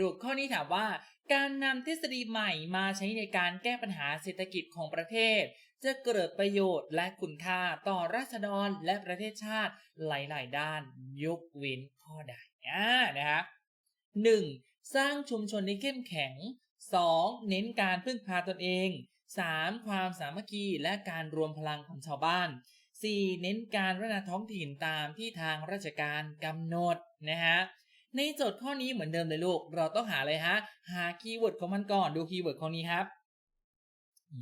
ลูข้อนี้ถามว่า การนำทฤษฎีใหม่มาใช้ในการแก้ปัญหาเศรษฐกิจของประเทศ จะเกิดประโยชน์และคุณค่าต่อราษฎรและประเทศชาติหลาย ๆ ด้านยกเว้นข้อใดอ่านะครับหนึ่งสร้างชุมชนที่เข้มแข็ง 2. เน้นการพึ่งพาตนเอง 3. ความสามัคคีและการรวมพลังของชาวบ้าน 4. เน้นการพัฒนาท้องถิ่นตามที่ทางราชการกำหนดนะฮะ ในโจทย์ข้อนี้เหมือนเดิมเลยลูก เราต้องหาอะไรฮะ หาคีย์เวิร์ดของมันก่อน ดูคีย์เวิร์ดข้อนี้ครับ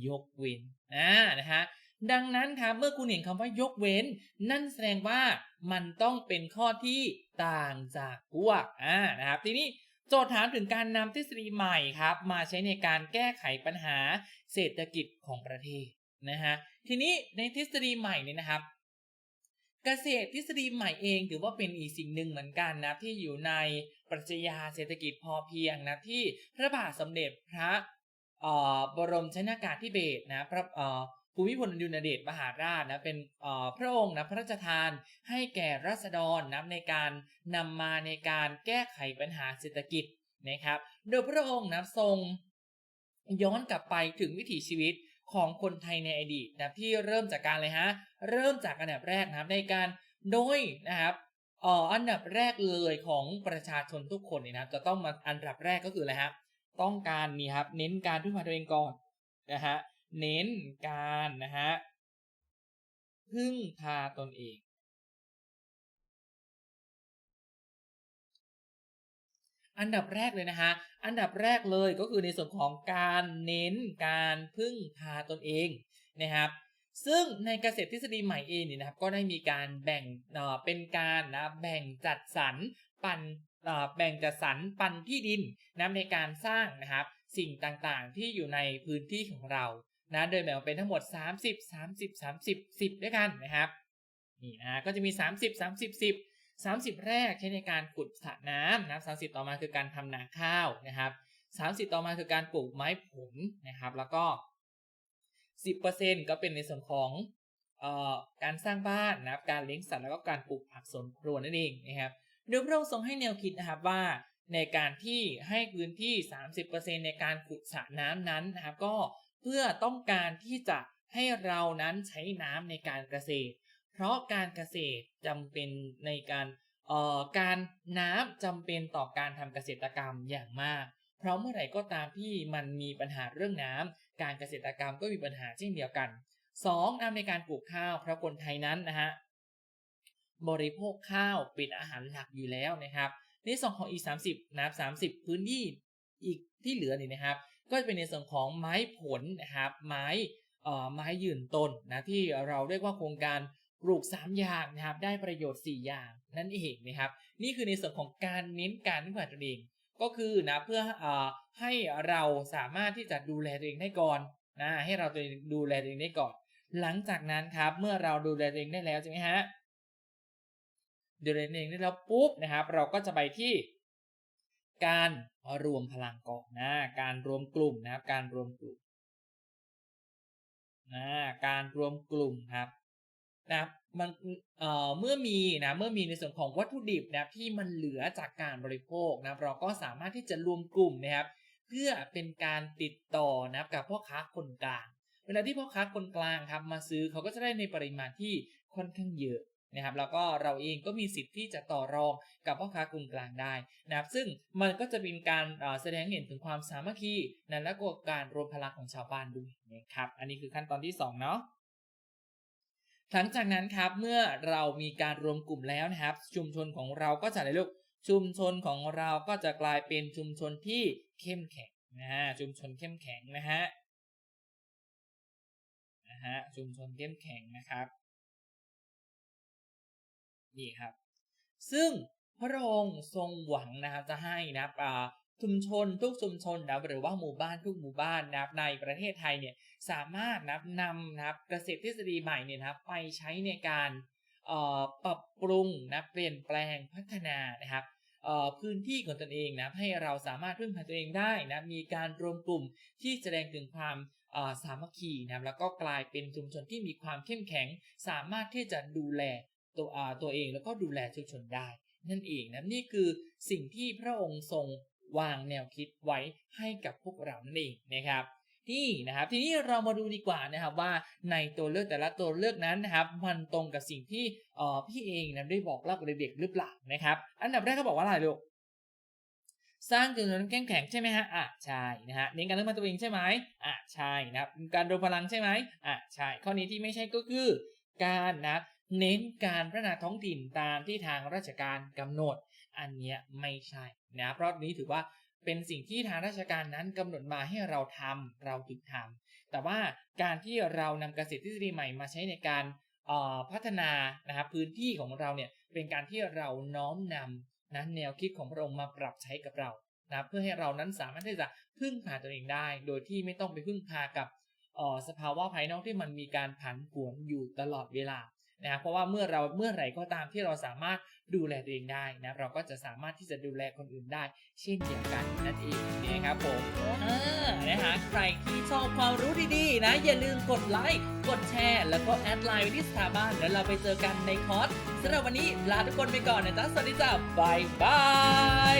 ยกเว้นอ่านะฮะ ดังนั้นครับ เมื่อคุณเห็นคำว่ายกเว้น นั่นแสดงว่ามันต้องเป็นข้อที่ต่างจากพวก อ่า นะครับ ทีนี้โจทย์ถามถึงการนำทฤษฎีใหม่ครับ มาใช้ในการแก้ไขปัญหาเศรษฐกิจของประเทศนะฮะ ทีนี้ในทฤษฎีใหม่เนี่ยนะครับ เกษตรทฤษฎีใหม่เองถือว่าเป็นอีกสิ่งหนึ่งเหมือนกันนะที่อยู่ในปรัชญาเศรษฐกิจพอเพียงนะที่พระบาทสมเด็จพระบรมชนากาธิเบศนะพระภูมิพลอดุลยเดชมหาราชนะเป็นพระองค์นะพระราชทานให้แก่รัษฎรนะในการนำมาในการแก้ไขปัญหาเศรษฐกิจนะครับ โดยพระองค์นะทรงย้อนกลับไปถึงวิถีชีวิต ของคนไทยในอดีตนะที่เริ่มจากการเลยฮะเริ่มจากอันดับแรกนะครับในการโดยนะครับอ่ออันดับแรกเลยของประชาชนทุกคนเนี่ยนะจะต้องมาอันดับแรกก็คืออะไรฮะต้องการนี่ครับเน้นการพึ่งพาตัวเองก่อนนะฮะเน้นการนะฮะพึ่งพาตนเอง อันดับแรกเลยนะฮะอันดับแรกเลยก็คือในส่วนของการเน้นการพึ่งพาตนเองนะครับซึ่งในเกษตรทฤษฎีใหม่เองเนี่ยนะครับก็ได้มีการแบ่งเป็นการนะแบ่งจัดสรรปันแบ่งจัดสรรปันที่ดินนะในการสร้างนะครับสิ่งต่างๆที่อยู่ในพื้นที่ของเรานะโดยแบ่งเป็นทั้งหมด 30 30 30 10 ด้วยกันนะครับนี่นะก็จะมี 30 30 10 30 แรกใช้ในการขุดสระน้ำนะครับ30ต่อมาคือการทำนาข้าวนะครับ30ต่อมาคือการปลูกไม้ผลนะครับ แล้วก็10%ก็เป็นในส่วนของออการสร้างบ้านนะครับ การเลี้ยงสัตว์แล้วก็การปลูกผักสวนครัวนั่นเองนะครับโดยพระองค์ทรงให้แนวคิดนะครับว่าในการที่ให้พื้นที่ 30%ในการขุดสระน้ำนั้นนะครับ ก็เพื่อต้องการที่จะให้เรานั้นใช้น้ำในการเกษตร เพราะการเกษตรจำเป็นในการเอ่อการน้ำจำเป็นต่อการทำเกษตรกรรมอย่างมาก เพราะเมื่อไหร่ก็ตามที่มันมีปัญหาเรื่องน้ำการเกษตรกรรมก็มีปัญหาเช่นเดียวกัน 2. น้ำในการปลูกข้าว เพราะคนไทยนั้นนะฮะบริโภคข้าวเป็นอาหารหลักอยู่แล้วนะครับในส่วนของอีก 30นะครับ30 พื้นที่อีกที่เหลือนี่นะครับ ก็จะเป็นในส่วนของไม้ผลนะครับไม้เอ่อไม้ยืนต้นนะที่เราเรียกว่าโครงการ ปลูก 3 อย่างนะครับ ได้ประโยชน์ 4 อย่างนั่นเองนะครับ นี่คือในส่วนของการเน้นการพึ่งพาตนเอง ก็คือนะเพื่ออให้เราสามารถที่จะดูแลตัวเองได้ก่อนนะให้เราตัวเองดูแลตัวเองได้ก่อน หลังจากนั้นครับเมื่อเราดูแลตัวเองได้แล้วใช่ไหมฮะดูแลตัวเองได้แล้วปุ๊บนะครับ เราก็จะไปที่ การรวมพลังก่อนนะการรวมกลุ่มนะครับ การรวมกลุ่มนะการรวมกลุ่มครับ นะมันเอ่อเมื่อมีนะเมื่อมีในส่วนของวัตถุดิบนะที่มันเหลือจากการบริโภคนะเราก็สามารถที่จะรวมกลุ่มนะครับ เพื่อเป็นการติดต่อนะกับพ่อค้าคนกลาง เวลาที่พ่อค้าคนกลางครับมาซื้อเขาก็จะได้ในปริมาณที่ค่อนข้างเยอะนะครับแล้วก็เราเองก็มีสิทธิ์ที่จะต่อรองกับพ่อค้ากลุ่มกลางได้นะครับซึ่งมันก็จะเป็นการแสดงเห็นถึงความสามัคคีนะและก็การรวมพลังของชาวบ้านด้วยนะครับอันนี้คือขั้นตอนที่2เนาะ หลังจากนั้นครับเมื่อเรามีการรวมกลุ่มแล้วนะครับ ชุมชนของเราก็จะอะไรลูกชุมชนของเราก็จะกลายเป็นชุมชนที่เข้มแข็งนะฮะชุมชนเข้มแข็งนะฮะนะฮะชุมชนเข้มแข็งนะครับนี่ครับ ซึ่งพระองค์ทรงหวังนะครับจะให้นะครับ ชุมชนทุกชุมชนนะหรือว่าหมู่บ้านทุกหมู่บ้านนะครับในประเทศไทยเนี่ยสามารถนะนำนะครับเกษตรทฤษฎีใหม่เนี่ยนะครับไปใช้ในการปรับปรุงนะเปลี่ยนแปลงพัฒนานะครับพื้นที่ของตนเองนะให้เราสามารถพึ่งพาตัวเองได้นะมีการรวมกลุ่มที่แสดงถึงความสามัคคีนะแล้วก็กลายเป็นชุมชนที่มีความเข้มแข็ง สามารถที่จะดูแลตัวตัวเองแล้วก็ดูแลชุมชนได้ นั่นเองนะนี่คือสิ่งที่พระองค์ทรง วางแนวคิดไว้ให้กับพวกเรานั่นเองนะครับนี่นะครับทีนี้เรามาดูดีกว่านะครับว่าในตัวเลือกแต่ละตัวเลือกนั้นนะครับมันตรงกับสิ่งที่เอ่อพี่เองนะได้บอกเล่ากับเด็กๆหรือเปล่านะครับอันดับแรกเขาบอกว่าอะไรลูกสร้างกึ่งนเข้มแข็งใช่ไหมฮะอะใช่นะฮะเน้นการเลือกมาตัวเองใช่ไหมอะใช่นะครับการรวมพลังใช่ไหมอะใช่ข้อนี้ที่ไม่ใช่ก็คือการนะเน้นการพัฒนาท้องถิ่นตามที่ทางราชการกำหนด อันเนี้ยไม่ใช่นะเพราะนี้ถือว่าเป็นสิ่งที่ทางราชการนั้นกำหนดมาให้เราทำเราถึงทำแต่ว่าการที่เรานำเกษตรทฤษฎีใหม่มาใช้ในการออพัฒนานะครับพื้นที่ของเราเนี่ยเป็นการที่เราน้อมนำนะแนวคิดของพระองค์มาปรับใช้กับเรานะเพื่อให้เรานั้นสามารถที่จะพึ่งพาตัวเองได้ โดยที่ไม่ต้องไปพึ่งพากับออสภาวะภายนอกที่มันมีการผันผวนอยู่ตลอดเวลา นะครับเพราะว่าเมื่อเราเมื่อไหร่ก็ตามที่เราสามารถดูแลตัวเองได้นะเราก็จะสามารถที่จะดูแลคนอื่นได้ เช่นเดียวกันนั่นเองนะครับผมเออนะคะใครที่ชอบความรู้ดีๆนะ อย่าลืมกดไลค์กดแชร์แล้วก็แอดไลน์ไว้ที่สถาบันแล้วเราไปเจอกันในคอร์สสำหรับวันนี้ลาทุกคนไปก่อนนะจ๊ะสวัสดีจ้าบายบาย